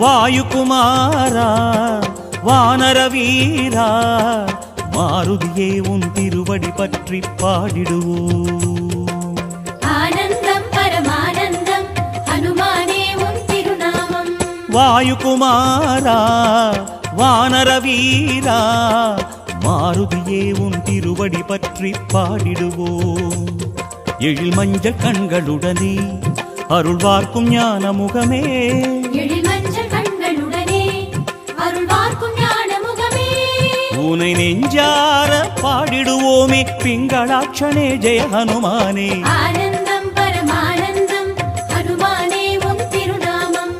வாயுகுமாரா வானர வீரா மாருதியே உன் திருவடி பற்றி பாடிடுவோம். ஆனந்தம் பரமானந்தம் ஹனுமானே உன் திருநாமம். வாயுகுமாரா வானர வீரா மாருதியே உன் திருவடி பற்றி பாடிடுவோம். எழில் மஞ்சள் கண்களுடனே அருள் பார்க்கும் ஞான முகமே எழில் உனை நெஞ்சார பாடிடுவோமே பிங்களாட்சணே ஜெய ஹனுமானே. ஆனந்தம் பரமானந்தம் ஹனுமானே உன் திருநாமம்.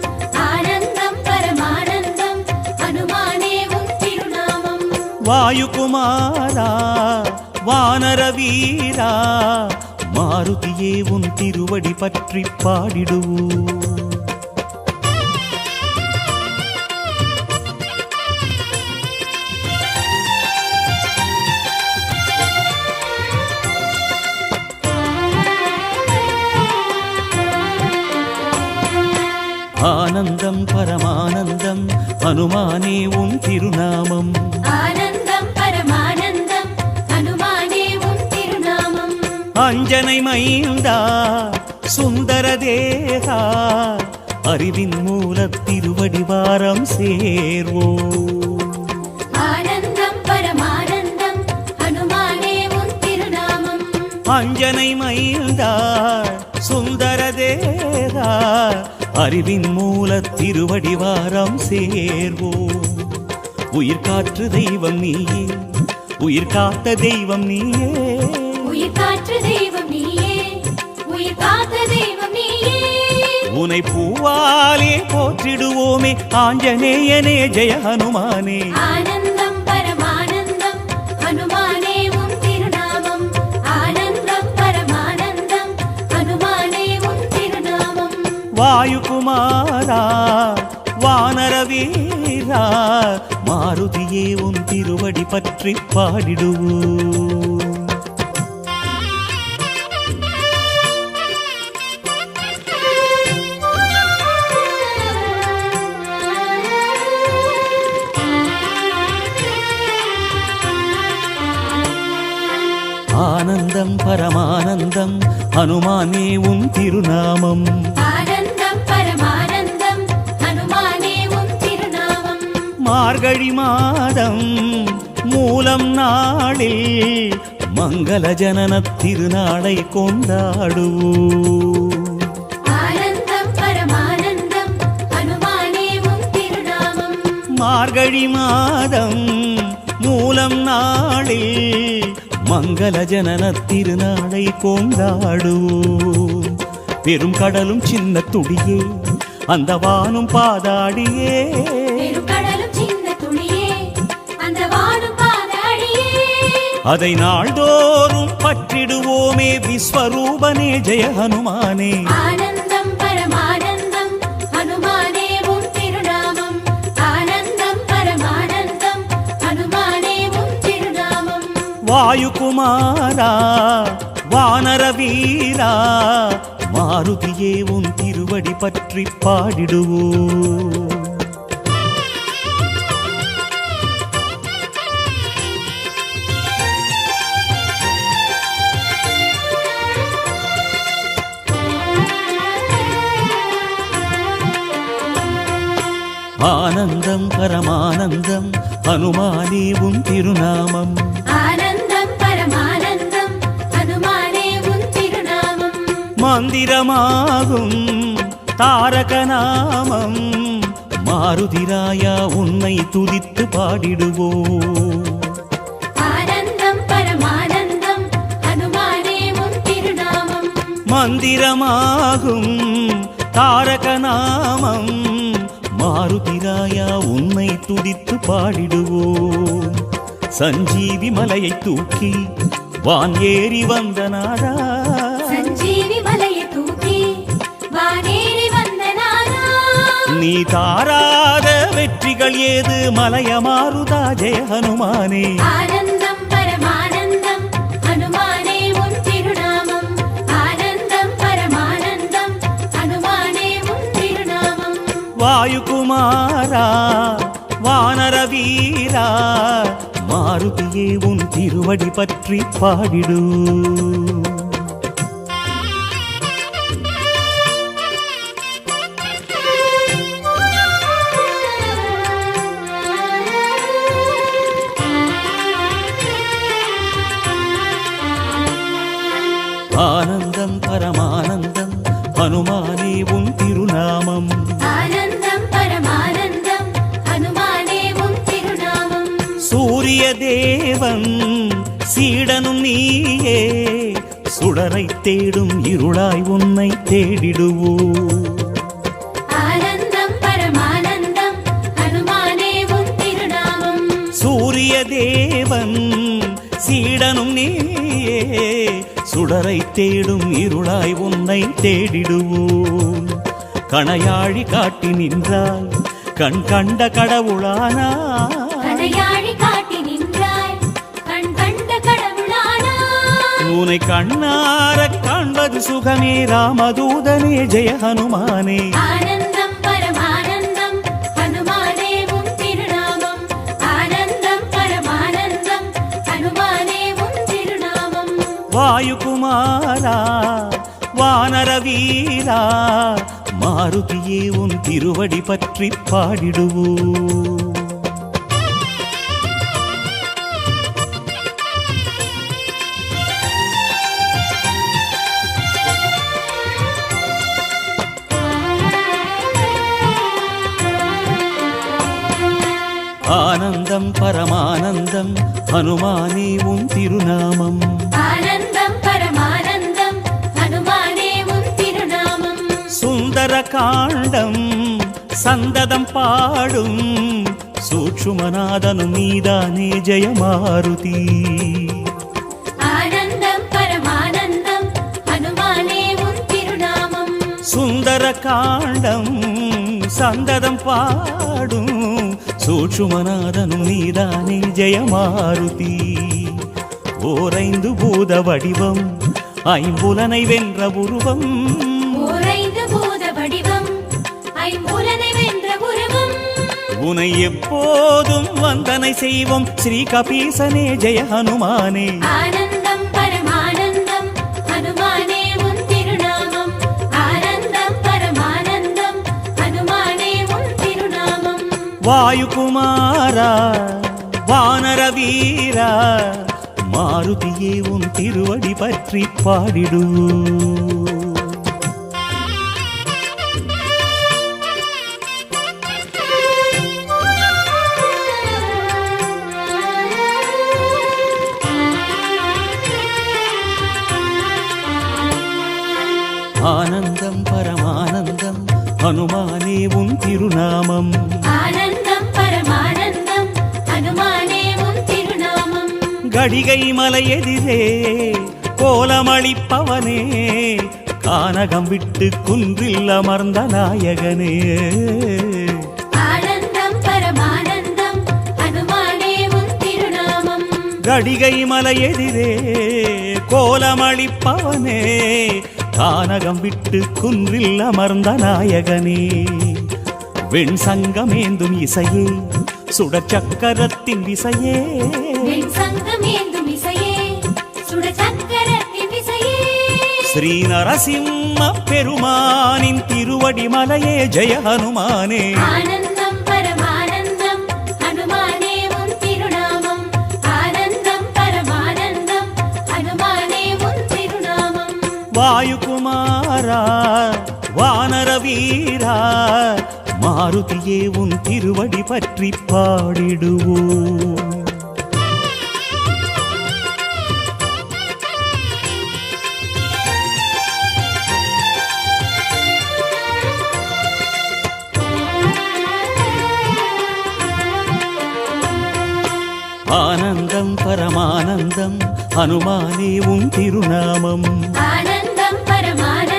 ஆனந்தம் பரமானந்தம் ஹனுமானே உன் திருநாமம். வாயுகுமாரா வானர வீரா மாருதியே உன் திருவடி பற்றி பாடிடுவோம். ஆனந்தம் பரமானந்தம் ஹனுமானே உன் திருநாமம். ஆனந்தம் பரமானந்தம் ஹனுமானே உன் திருநாமம். அஞ்சனை மைந்தா சுந்தர தேகா அறிவின் மூல திருவடி வாரம் சேர்வோம் ஆனந்தம் பரமானந்தம் ஹனுமானே உன் திருநாமம். அஞ்சனை அறிவின் மூல திருவடி வாரம் சேர்வோம். உயிர் காற்று தெய்வம் நீயே உயிர் காத்த தெய்வம் நீயே. உயிர் காற்று தெய்வம் நீயே உயிர் காத்த தெய்வம் நீயே. உனை பூவாலே போற்றிடுவோமே ஆஞ்சநேயனே ஜெய ஹனுமானே. வாயுகுமாரா வானரவீரா மாருதியே உன் திருவடி பற்றி பாடிடுவோம் ஆனந்தம் பரமானந்தம் ஹனுமானே உன் திருநாமம். மார்கழி மாதம் மூலம் நாளில் மங்கள ஜனன திருநாளை கொண்டாடுவோம். மார்கழி மாதம் மூலம் நாளில் மங்கள ஜனன திருநாளை கொண்டாடுவோம். பெரும் கடலும் சின்ன துடியே அந்த வானும் பாதாடியே. அதை நாள்தோறும் பற்றிடுவோமே விஸ்வரூபனே ஜெய ஹனுமானே. ஆனந்தம் பரமானந்தம் ஹனுமானே உன் திருநாமம். ஆனந்தம் பரமானந்தம் ஹனுமானே உன் திருநாமம். வாயுகுமாரா வானர வீரா மாருதியே உன் திருவடி பற்றி பாடிடுவோம். ஆனந்தம் பரமானந்தம் ஹனுமானே உன் திருநாமம். ஆனந்தம் பரமானந்தம் ஹனுமானே உன் திருநாமம். மந்திரமாகும் தாரக நாமம் மாருதிராயா உன்னை துதித்து பாடிடுவோம். ஆனந்தம் பரமானந்தம் ஹனுமானே உன் திருநாமம். மந்திரமாகும் தாரக நாமம் மாருதிராயா உன்னை துதித்து பாடிடுவோம். சஞ்சீவி மலையை தூக்கி வான் ஏறி வந்த நாதா சஞ்சீவி மலையை தூக்கி வானேறி வந்த நாதா நீ தாராத வெற்றிகள் ஏது மலைய மாறுதா ஜெய ஹனுமானே. வாயுகுமாரா வானர வீரா மாருதியே உன் திருவடி பற்றி பாடிடு. தேடும் இருளாய் உன்னை தேடிடுவோ. சூரிய தேவன் சீடனும் நீயே சுடரை தேடும் இருளாய் உன்னை தேடிடுவோம் கணையாழி காட்டி நின்றாய் கண் கண்ட கடவுளானா கதையாழி காட்டி நின்றாய் கண் கண்ட கடவுளானா உனை கண்ணார காண்பது சுகமே ராமதூதனே ஜெய ஹனுமானே ஆனந்தம் பரமானந்தம் ஹனுமானே உன் திருநாமம் ஆனந்தம் பரமானந்தம் ஹனுமானே உன் திருநாமம் வாயுகுமாரா வானர வீரா மாருதியே உன் திருவடி பற்றி பாடிடுவோ பரமானந்தம். ஹனுமானே உன் திருநாமம். சுந்தர காண்டம் சந்ததம் பாடும் சூட்சுமநாதனும் நீதானே ஜெயமாருதி. ஆனந்தம் பரமானந்தம் ஹனுமானே உன் திருநாமம். சுந்தர காண்டம் சந்ததம் சூட்சுமநாதனும் நீதானே ஜெயமாருதி. ஓரைந்து பூத வடிவம் ஐம்புலனை வென்ற உருவம். ஓரைந்து பூத வடிவம் ஐம்புலனை வென்ற உருவம். உனை எப்போதும் வந்தனை செய்வோம் ஸ்ரீ கபீசனே ஜெய ஹனுமானே. ஆனந்தம் திருநாமம் வாயுகுமாரா வானர வீரா மாருதியே உன் திருவடி பற்றி பாடிடு. ஆனந்தம் பரமானந்தம் அனுமானே உன் திருநாமம். ஆனந்தம் பரமானந்தம் ஹனுமானே உன் திருநாமம். கடிகை மலை எதிரே கோலமளிப்பவனே கானகம் விட்டு குன்றில் அமர்ந்த நாயகனே. ஆனந்தம் பரமானந்தம் ஹனுமானே உன் திருநாமம். கடிகை மலை எதிரே கோலமளிப்பவனே கானகம் விட்டு குன்றில் அமர்ந்த நாயகனே. வெண் சங்கமேந்தும் இசையே சுடச்சக்கரத்தின் விசையே வெண் சங்கமேந்தும் இசையே சுட சக்கரத்தின் இசையே ஸ்ரீ நரசிம்ம பெருமானின் திருவடி மலையே ஜெய ஹனுமானே ஆனந்தம் பரமானந்தம் ஹனுமானே உன் திருநாமம் ஆனந்தம் பரமானந்தம் ஹனுமானே உன் திருநாமம் வாயுகுமாரா வானர வீரா மாருதியே உன் திருவடி பற்றி பாடிடுவோம். ஆனந்தம் பரமானந்தம் ஹனுமானே உன் திருநாமம். ஆனந்தம் பரமான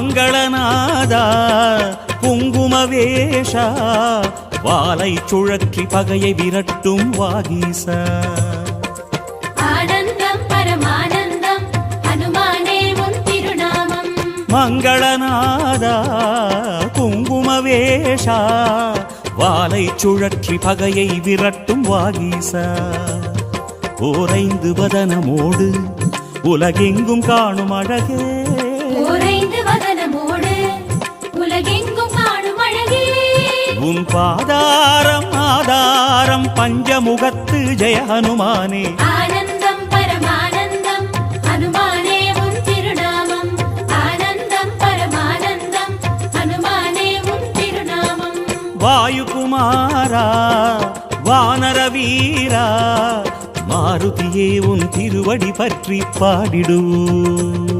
மங்களநாதா குங்குமவேஷா வாலை சுழற்றி பகையை விரட்டும் வாகீசா. ஆனந்தம் பரமானந்தம் ஹனுமானே உன் திருநாமம். மங்களநாதா குங்குமவேஷா வாலை சுழற்றி பகையை விரட்டும் வாகீசா. ஓரைந்து வதனமோடு உலகெங்கும் காணும் அழகே உன் பாதாரம் ஆதாரம் பஞ்சமுகத்து ஜெய ஹனுமானே. ஆனந்தம் பரமானந்தம் ஹனுமானே உன் திருநாமம். ஆனந்தம் பரமானந்தம் ஹனுமானே உன் திருநாமம். வாயுகுமாரா வானர வீரா மாருதியே உன் திருவடி பற்றி பாடிடுவோம்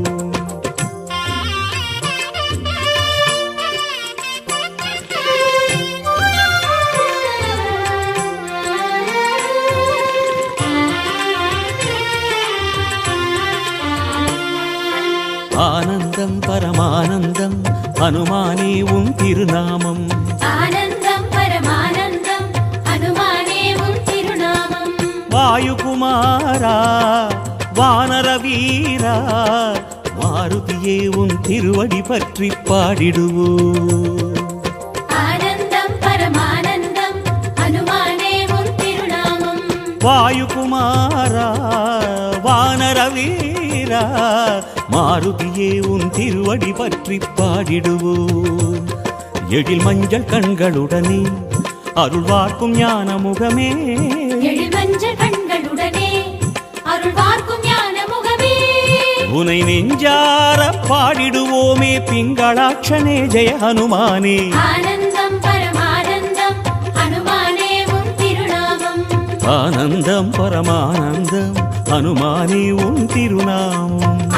ஆனந்தம் பரமானந்தம் ஹனுமானே உன் திருநாமம். ஆனந்தம் பரமானந்தம் ஹனுமானே உன் திருநாமம். வாயுகுமாரா வானர வீரா மாருதியே உன் திருவடி பற்றி பாடிடுவோம் வாயுகுமாரா வானர வீரா மாருதியே உன் திருவடி பற்றி பாடிடுவோம் எழில் மஞ்சள் கண்களுடனே அருள்வார்க்கும் ஞான முகமே உனை நெஞ்சார பாடிடுவோமே பிங்களாட்சனே ஜெய ஹனுமானே. திருநாமம் ஆனந்தம் பரமானந்தம் ஹனுமானே உன் திருநாமம். ஆனந்தம்